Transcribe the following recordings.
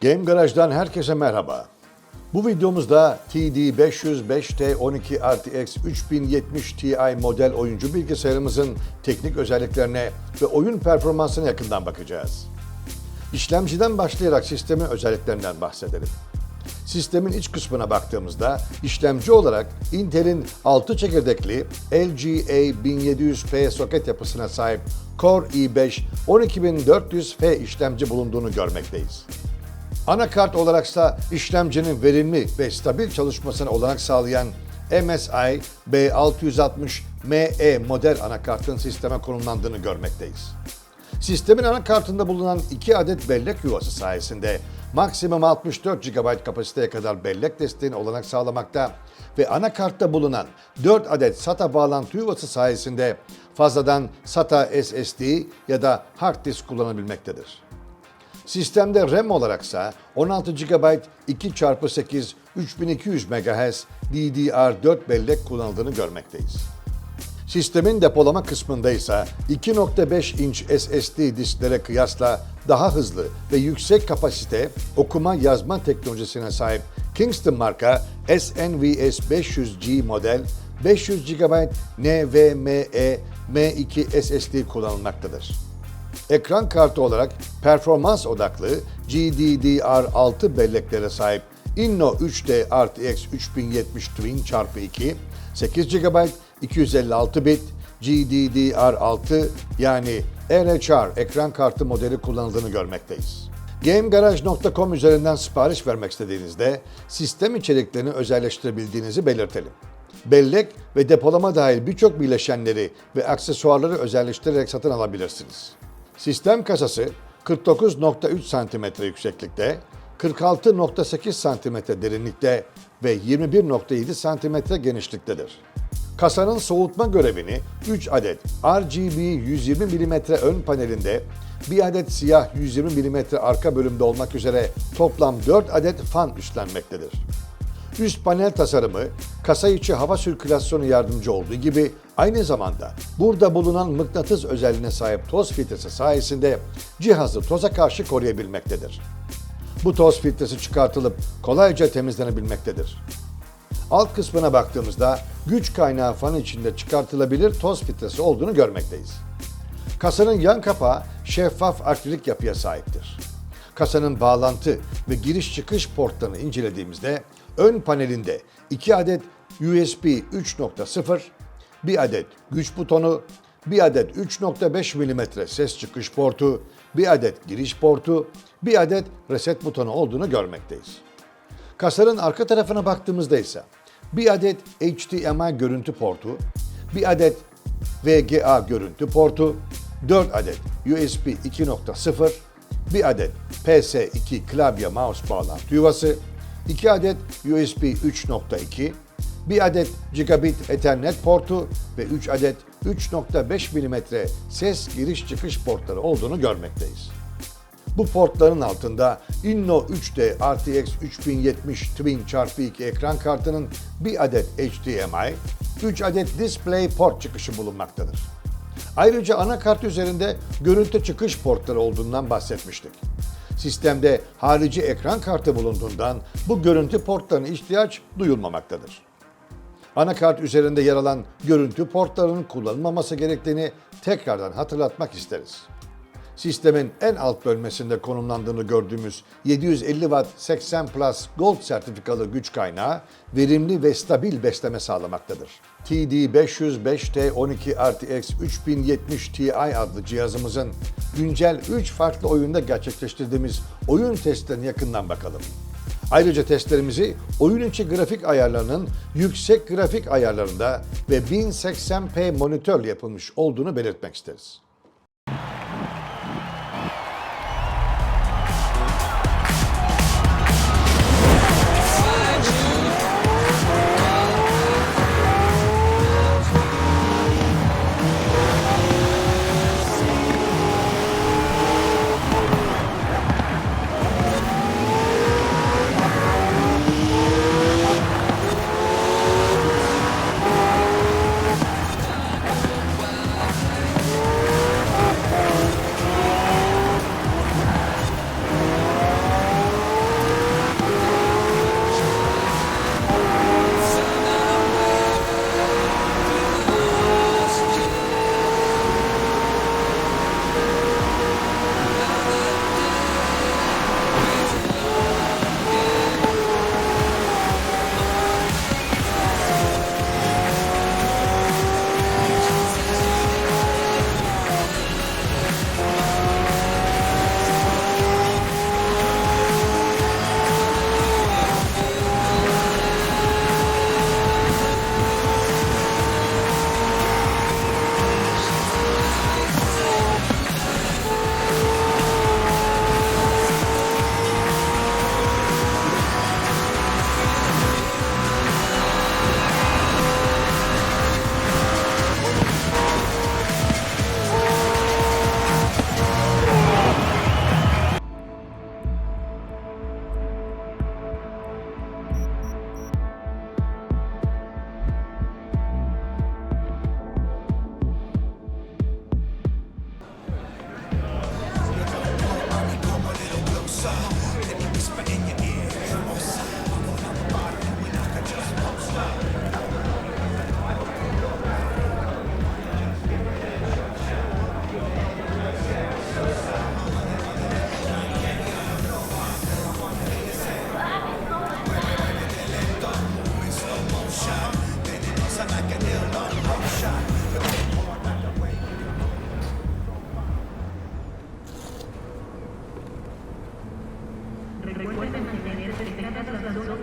Game Garaj'dan herkese merhaba. Bu videomuzda TD505T12 RTX 3070 Ti model oyuncu bilgisayarımızın teknik özelliklerine ve oyun performansına yakından bakacağız. İşlemciden başlayarak sistemin özelliklerinden bahsedelim. Sistemin iç kısmına baktığımızda işlemci olarak Intel'in 6 çekirdekli LGA 1700P soket yapısına sahip Core i5 12400F işlemci bulunduğunu görmekteyiz. Anakart olaraksa işlemcinin verimli ve stabil çalışmasına olanak sağlayan MSI B660ME model anakartın sisteme konumlandığını görmekteyiz. Sistemin anakartında bulunan 2 adet bellek yuvası sayesinde maksimum 64 GB kapasiteye kadar bellek desteğine olanak sağlamakta ve anakartta bulunan 4 adet SATA bağlantı yuvası sayesinde fazladan SATA SSD ya da hard disk kullanabilmektedir. Sistemde RAM olaraksa 16 GB 2x8 3200 MHz DDR4 bellek kullanıldığını görmekteyiz. Sistemin depolama kısmında ise 2.5 inç SSD disklere kıyasla daha hızlı ve yüksek kapasite okuma yazma teknolojisine sahip Kingston marka SNVS 500G model 500 GB NVMe M2 SSD kullanılmaktadır. Ekran kartı olarak performans odaklı GDDR6 belleklere sahip Inno 3D RTX 3070 Twin x2 8 GB 256 bit GDDR6 yani NHR ekran kartı modeli kullanıldığını görmekteyiz. GameGarage.com üzerinden sipariş vermek istediğinizde sistem içeriklerini özelleştirebildiğinizi belirtelim. Bellek ve depolama dahil birçok bileşenleri ve aksesuarları özelleştirerek satın alabilirsiniz. Sistem kasası 49.3 cm yükseklikte, 46.8 cm derinlikte ve 21.7 cm genişliktedir. Kasanın soğutma görevini 3 adet RGB 120 mm ön panelinde, bir adet siyah 120 mm arka bölümde olmak üzere toplam 4 adet fan üstlenmektedir. Üst panel tasarımı, kasa içi hava sirkülasyonu yardımcı olduğu gibi aynı zamanda burada bulunan mıknatıs özelliğine sahip toz filtresi sayesinde cihazı toza karşı koruyabilmektedir. Bu toz filtresi çıkartılıp kolayca temizlenebilmektedir. Alt kısmına baktığımızda güç kaynağı fanı içinde çıkartılabilir toz filtresi olduğunu görmekteyiz. Kasanın yan kapağı şeffaf akrilik yapıya sahiptir. Kasanın bağlantı ve giriş çıkış portlarını incelediğimizde ön panelinde 2 adet USB 3.0, bir adet güç butonu, bir adet 3.5 mm ses çıkış portu, bir adet giriş portu, bir adet reset butonu olduğunu görmekteyiz. Kasanın arka tarafına baktığımızda ise bir adet HDMI görüntü portu, bir adet VGA görüntü portu, 4 adet USB 2.0, bir adet PS2 klavye mouse bağlantı yuvası, 2 adet USB 3.2, bir adet Gigabit Ethernet portu ve 3 adet 3.5 mm ses giriş çıkış portları olduğunu görmekteyiz. Bu portların altında Inno 3D RTX 3070 Twin x2 ekran kartının bir adet HDMI, 3 adet Display port çıkışı bulunmaktadır. Ayrıca anakart üzerinde görüntü çıkış portları olduğundan bahsetmiştik. Sistemde harici ekran kartı bulunduğundan bu görüntü portlarına ihtiyaç duyulmamaktadır. Anakart üzerinde yer alan görüntü portlarının kullanılmaması gerektiğini tekrardan hatırlatmak isteriz. Sistemin en alt bölmesinde konumlandığını gördüğümüz 750 Watt 80 Plus Gold sertifikalı güç kaynağı verimli ve stabil besleme sağlamaktadır. TD505T12 RTX 3070 Ti adlı cihazımızın güncel 3 farklı oyunda gerçekleştirdiğimiz oyun testlerine yakından bakalım. Ayrıca testlerimizi oyun içi grafik ayarlarının yüksek grafik ayarlarında ve 1080p monitörle yapılmış olduğunu belirtmek isteriz.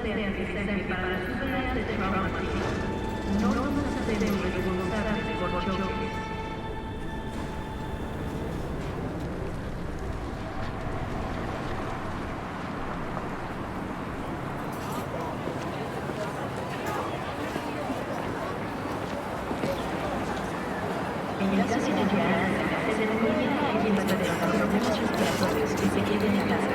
De asistencia para las unidades de trabajo. Normas deben reconocerse por choques. En el caso de que se denomina a quien va a trabajar muchos peatones que se queden en casa.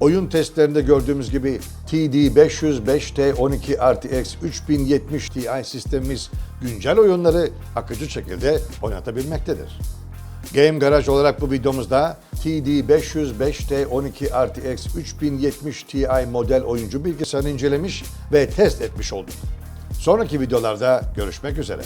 Oyun testlerinde gördüğümüz gibi TD505T 12 RTX 3070 Ti sistemimiz güncel oyunları akıcı şekilde oynatabilmektedir. Game Garage olarak bu videomuzda TD505T 12 RTX 3070 Ti model oyuncu bilgisayarını incelemiş ve test etmiş olduk. Sonraki videolarda görüşmek üzere.